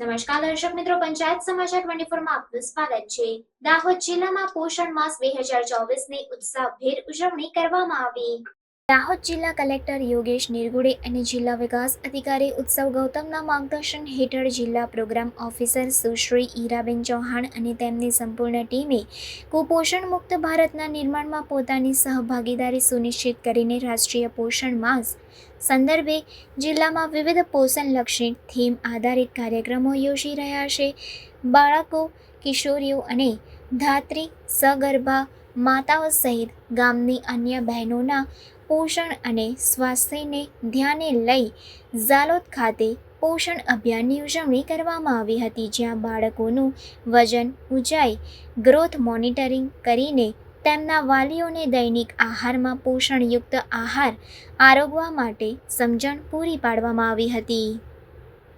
નમસ્કાર દર્શક મિત્રો, પંચાયત સમાચાર ટ્વેન્ટી ફોરમાં આપનું સ્વાગત છે. દાહોદ જિલ્લામાં પોષણ માસ બે હજાર ચોવીસની ઉત્સાહભેર ઉજવણી કરવામાં આવી. દાહોદ જિલ્લા કલેક્ટર યોગેશ નિર્ગુડે અને જિલ્લા વિકાસ અધિકારી ઉત્સવ ગૌતમના માર્ગદર્શન હેઠળ જિલ્લા પ્રોગ્રામ ઓફિસર સુશ્રી ઈરાબેન ચૌહાણ અને તેમની સંપૂર્ણ ટીમે કુપોષણ મુક્ત ભારતના નિર્માણમાં પોતાની સહભાગીદારી સુનિશ્ચિત કરીને રાષ્ટ્રીય પોષણ માસ સંદર્ભે જિલ્લામાં વિવિધ પોષણલક્ષી થીમ આધારિત કાર્યક્રમો યોજી રહ્યા છે. બાળકો, કિશોરીઓ અને ધાત્રી, સગર્ભા માતાઓ સહિત ગામની અન્ય બહેનોના પોષણ અને સ્વાસ્થ્યને ધ્યાને લઈ ઝાલોદ ખાતે પોષણ અભિયાનની ઉજવણી કરવામાં આવી હતી, જ્યાં બાળકોનું વજન ઊંચાઈ ગ્રોથ મોનિટરિંગ કરીને તેમના વાલીઓને દૈનિક આહારમાં પોષણયુક્ત આહાર આરોગવા માટે સમજણ પૂરી પાડવામાં આવી હતી.